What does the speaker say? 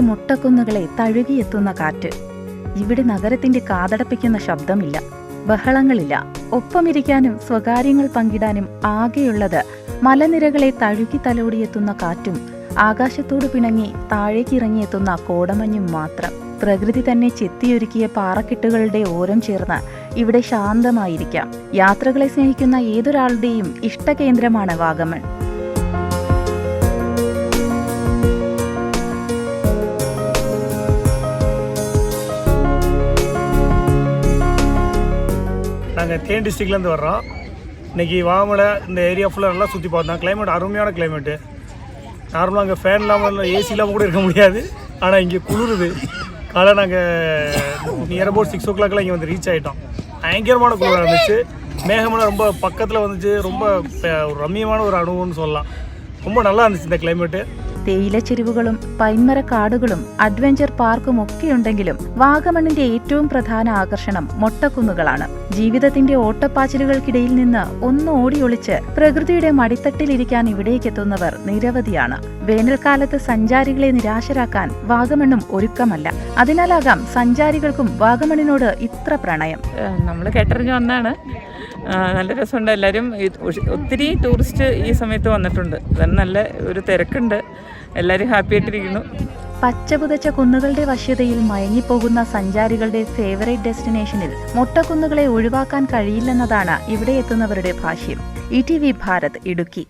മൊട്ടക്കുന്നുകളെ തഴുകിയെത്തുന്ന കാറ്റ്. ഇവിടെ നഗരത്തിന്റെ കാതടപ്പിക്കുന്ന ശബ്ദമില്ല. ബഹളങ്ങളില്ല. ഒപ്പമിരിക്കാനും സ്വകാര്യങ്ങൾ പങ്കിടാനും ആകെയുള്ളത് മലനിരകളെ തഴുകി തലോടിയെത്തുന്ന കാറ്റും ആകാശത്തോട് പിണങ്ങി താഴേക്കിറങ്ങിയെത്തുന്ന കോടമഞ്ഞും മാത്രം. പ്രകൃതി തന്നെ ചെത്തിയൊരുക്കിയ പാറക്കെട്ടുകളുടെ ഓരം ചേർന്ന് ഇവിടെ ശാന്തമായിരിക്കാം. യാത്രകളെ സ്നേഹിക്കുന്ന ഏതൊരാളുടെയും ഇഷ്ടകേന്ദ്രമാണ് വാഗമൺ. நாங்கள் தேன் டிஸ்ட்ரிக்ட்லேருந்து வர்றோம். இன்னைக்கு வாமலை இந்த ஏரியா ஃபுல்லாக நல்லா சுற்றி பார்த்தோம். கிளைமேட் அருமையான கிளைமேட்டு நார்மலாக அங்கே ஃபேன் இல்லாமல் ஏசி இல்லாமல் கூட இருக்க முடியாது. ஆனால் இங்கே குளிருது. காலை நாங்கள் நியர் அபவுட் சிக்ஸ் ஓ கிளாக்லாம் இங்கே வந்து ரீச் ஆகிட்டோம் பயங்கரமான குளிராக இருந்துச்சு மேகமெல்லாம் ரொம்ப பக்கத்தில் வந்துச்சு. ரொம்ப ஒரு ரம்மியமான ஒரு அனுபவம்னு சொல்லலாம். ரொம்ப நல்லா இருந்துச்சு இந்த கிளைமேட்டு തേയിലച്ചെരുവുകളും കാടുകളും അഡ്വഞ്ചർ പാർക്കും ഒക്കെയുണ്ടെങ്കിലും വാഗമണിന്റെ ഏറ്റവും പ്രധാന ആകർഷണം മൊട്ടക്കുന്നുകളാണ്. ജീവിതത്തിന്റെ ഓട്ടപ്പാച്ചിലുകൾക്കിടയിൽ നിന്ന് ഒന്ന് ഓടിയൊളിച്ച് പ്രകൃതിയുടെ മടിത്തട്ടിലിരിക്കാൻ ഇവിടേക്കെത്തുന്നവർ നിരവധിയാണ്. വേനൽക്കാലത്ത് സഞ്ചാരികളെ നിരാശരാക്കാൻ വാഗമണ്ണും ഒരുക്കമല്ല. അതിനാലാകാം സഞ്ചാരികൾക്കും വാഗമണിനോട് ഇത്ര പ്രണയം. നമ്മൾ കേട്ടറിഞ്ഞ് വന്നാണ്. നല്ല രസമുണ്ട് എല്ലാവരും ഒത്തിരി ടൂറിസ്റ്റ് ഈ സമയത്ത് വന്നിട്ടുണ്ട്. അതാണ് നല്ല ഒരു തിരക്കുണ്ട്. എല്ലാവരും ഹാപ്പി ആയിട്ടിരിക്കുന്നു. പച്ചപുതച്ച കുന്നുകളുടെ വശ്യതയിൽ മയങ്ങിപ്പോകുന്ന സഞ്ചാരികളുടെ ഫേവറേറ്റ് ഡെസ്റ്റിനേഷനിൽ മൊട്ടക്കുന്നുകളെ ഒഴിവാക്കാൻ കഴിയില്ലെന്നതാണ് ഇവിടെ എത്തുന്നവരുടെ ഭാഷ്യം. E T V Bharat Idukki.